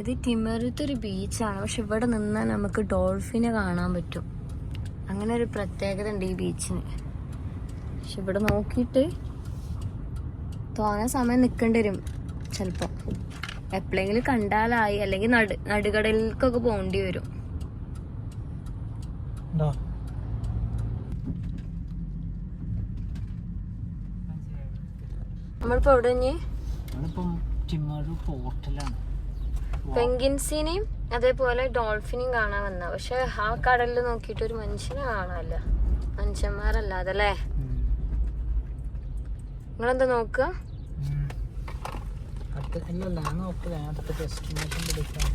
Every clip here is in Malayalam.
ഇത് ടിമറിത്തെ ഒരു ബീച്ചാണ്. പക്ഷെ ഇവിടെ നിന്നാൽ നമുക്ക് ഡോൾഫിനെ കാണാൻ പറ്റും. അങ്ങനെ ഒരു പ്രത്യേകത ഉണ്ട് ഈ ബീച്ചിന്. പക്ഷെ ഇവിടെ നോക്കിയിട്ട് തോന്നാൻ സമയം നിൽക്കേണ്ടി വരും ചിലപ്പോൾ എപ്പോഴെങ്കിലും കണ്ടാലായി. അല്ലെങ്കിൽ നടു നടുകടലിലേക്കൊക്കെ പോകേണ്ടി വരും. നമ്മളിപ്പോ എവിടെ പോർട്ടലാണ് പെങ്കിൻസിനെയും അതേപോലെ ഡോൾഫിനെയും കാണാൻ വന്ന പക്ഷെ ആ കടലിൽ നോക്കിയിട്ട് ഒരു മനുഷ്യനെ കാണാല്ല മനുഷ്യന്മാരല്ലാതെ അല്ലേ നിങ്ങളെന്താ നോക്കുക? അടുത്ത ഞാൻ നോക്കില്ല. ഞാൻ അടുത്ത ഡെസ്റ്റിനേഷൻ എടുക്കാൻ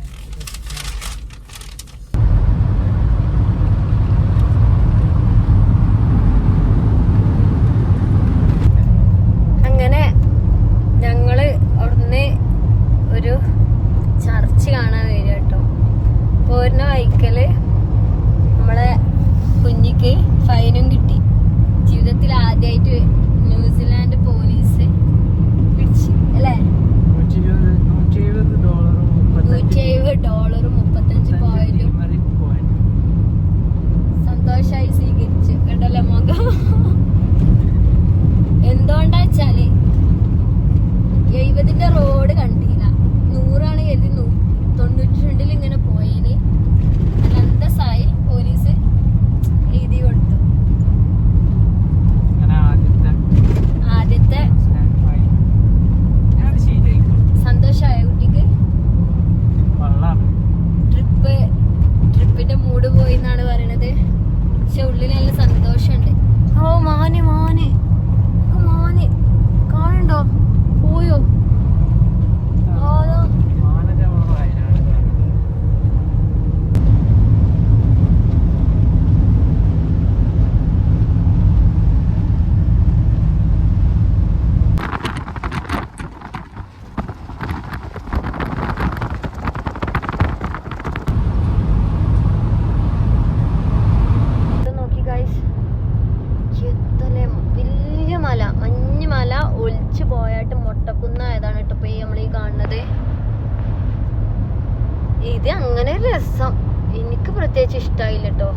ഇത് അങ്ങനെ ഒരു രസം എനിക്ക് പ്രത്യേകിച്ച് ഇഷ്ടമായില്ല കേട്ടോ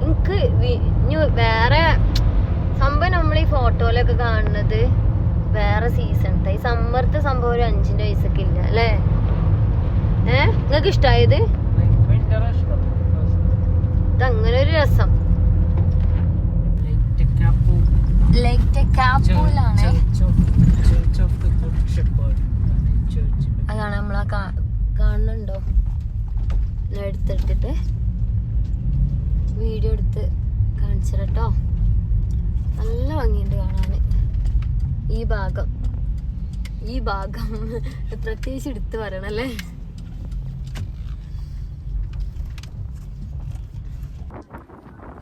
എനിക്ക് വേറെ സംഭവം നമ്മൾ ഈ ഫോട്ടോയിലൊക്കെ കാണുന്നത് വേറെ സീസൺ ഈ സമ്മർത്തെ സംഭവം ഒരു അഞ്ചിന്റെ വയസ്സൊക്കെ ഇല്ല അല്ലേ ഏ നിങ്ങൾക്ക് ഇഷ്ടമായത് ഇത് അങ്ങനെ ഒരു രസം ടെക്കാപ്പു ലേക്ക് ഞാൻ എടുത്തെടുത്തിട്ട് വീഡിയോ എടുത്ത് കാണിച്ചു നല്ല ഭംഗിയുണ്ട് കാണാൻ. ഈ ഭാഗം ഈ ഭാഗം പ്രത്യേകിച്ച് എടുത്ത് പറയണല്ലേ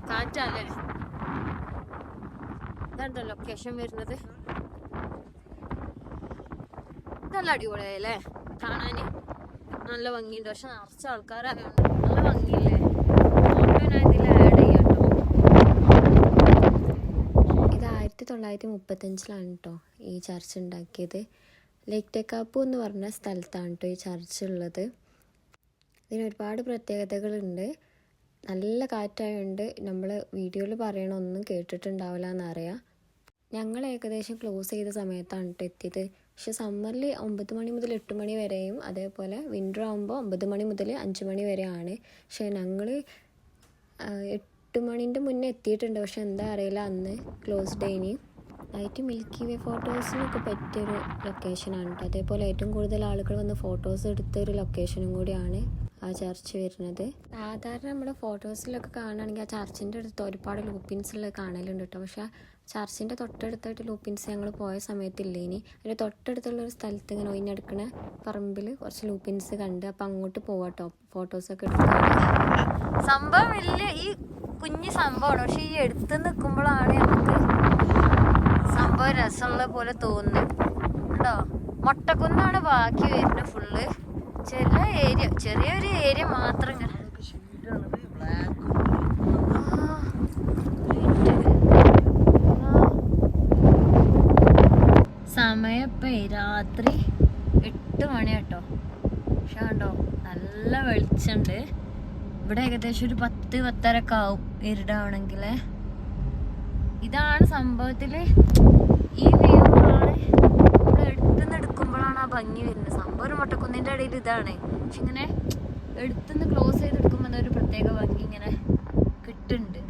കാറ്റാല്ലേ? ഇതാണ്ടോ ലൊക്കേഷൻ വരുന്നത്? നല്ല അടിപൊളിയായല്ലേ? കാണാന്. നല്ല ഭംഗിയുണ്ട്. പക്ഷെ നിറച്ച ആൾക്കാരായോണ്ട് നല്ല ഭംഗിയില്ലേ? ആയിരത്തി തൊള്ളായിരത്തി മുപ്പത്തഞ്ചിലാണ് കേട്ടോ ഈ ചർച്ച് ഉണ്ടാക്കിയത്. ലേക്ക് ടെക്കാപ്പു എന്ന് പറഞ്ഞ സ്ഥലത്താണ് കേട്ടോ ഈ ചർച്ച് ഉള്ളത്. ഇതിന് ഒരുപാട് പ്രത്യേകതകളുണ്ട്. നല്ല കാറ്റായതുകൊണ്ട് നമ്മൾ വീഡിയോയിൽ പറയണൊന്നും കേട്ടിട്ടുണ്ടാവില്ല എന്നറിയാം. ഞങ്ങൾ ഏകദേശം ക്ലോസ് ചെയ്ത സമയത്താണ് കേട്ടോ എത്തിയത്. പക്ഷെ സമ്മറിൽ ഒമ്പത് മണി മുതൽ എട്ട് മണി വരെയും അതേപോലെ വിന്റർ ആകുമ്പോൾ ഒമ്പത് മണി മുതൽ അഞ്ച് മണി വരെയാണ്. പക്ഷെ ഞങ്ങൾ എട്ട് മണിന്റെ മുന്നേ എത്തിയിട്ടുണ്ട്. പക്ഷെ എന്താ അറിയില്ല അന്ന് ക്ലോസ് ഡേനി നൈറ്റ് മിൽക്കി വേ ഫോട്ടോസിനൊക്കെ പറ്റിയൊരു ലൊക്കേഷനാണ് കേട്ടോ അതേപോലെ ഏറ്റവും കൂടുതൽ ആളുകൾ വന്ന് ഫോട്ടോസ് എടുത്ത ഒരു ലൊക്കേഷനും കൂടിയാണ് ആ ചർച്ച് വരുന്നത്. സാധാരണ നമ്മുടെ ഫോട്ടോസിലൊക്കെ കാണുകയാണെങ്കിൽ ആ ചർച്ചിന്റെ അടുത്ത് ഒരുപാട് ലൂപ്പിൻസ് ഉള്ളത് കാണലുണ്ട് കേട്ടോ പക്ഷേ ആ ചർച്ചിന്റെ തൊട്ടടുത്തായിട്ട് ലൂപ്പിൻസ് ഞങ്ങൾ പോയ സമയത്തില്ലേ ഇനി അതിന്റെ തൊട്ടടുത്തുള്ള ഒരു സ്ഥലത്ത് ഇങ്ങനെ ഒഴിഞ്ഞെടുക്കണ പറമ്പിൽ കുറച്ച് ലൂപ്പിൻസ് കണ്ട് അപ്പം അങ്ങോട്ട് പോവാട്ടോ ഫോട്ടോസൊക്കെ എടുക്കാൻ സംഭവം വലിയ ഈ കുഞ്ഞു സംഭവമാണ് പക്ഷേ ഈ എടുത്ത് നിൽക്കുമ്പോഴാണ് നമുക്ക് സംഭവം രസമുള്ള പോലെ തോന്നുന്നു. കേട്ടോ മൊട്ടക്കുന്നാണ് ബാക്കി വരുന്നത് ഫുള്ള് ചെറിയ ഏരിയ ചെറിയൊരു ഏരിയ മാത്രം. സമയം ഇപ്പൊ രാത്രി എട്ട് മണി കേട്ടോ. പക്ഷെ കണ്ടോ നല്ല വെളിച്ചുണ്ട് ഇവിടെ ഏകദേശം ഒരു പത്ത് പത്തരക്കാവും. ഇരുടാവണമെങ്കിൽ ഇതാണ് സംഭവത്തിൽ ഈ വ്യൂ ആണ്. എടുത്തുനിന്ന് എടുക്കുമ്പോഴാണ് ആ ഭംഗി വരുന്നത്. സംഭവം ഒരു മുട്ടക്കുന്നിന്റെ ഇടയിൽ ഇതാണ്. പക്ഷെ ഇങ്ങനെ എടുത്തുനിന്ന് ക്ലോസ് ചെയ്ത് എടുക്കുമ്പോൾ ഒരു പ്രത്യേക ഭംഗി ഇങ്ങനെ കിട്ടുന്നുണ്ട്.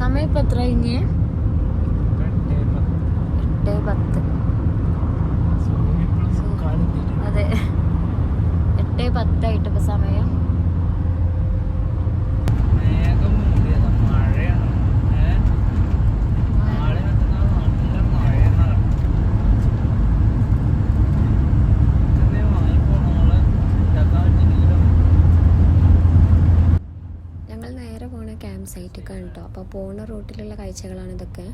സമയം ഇപ്പൊ എത്ര കഴിഞ്ഞ്? എട്ട് പത്ത്. അതെ. എട്ട് പത്തായിട്ട് ഇപ്പൊ സമയം. നേരെ പോണ ക്യാമ്പ് സൈറ്റ് കേട്ടോ അപ്പോൾ പോണ റൂട്ടിലുള്ള കാഴ്ചകളാണ് ഇതൊക്കെ.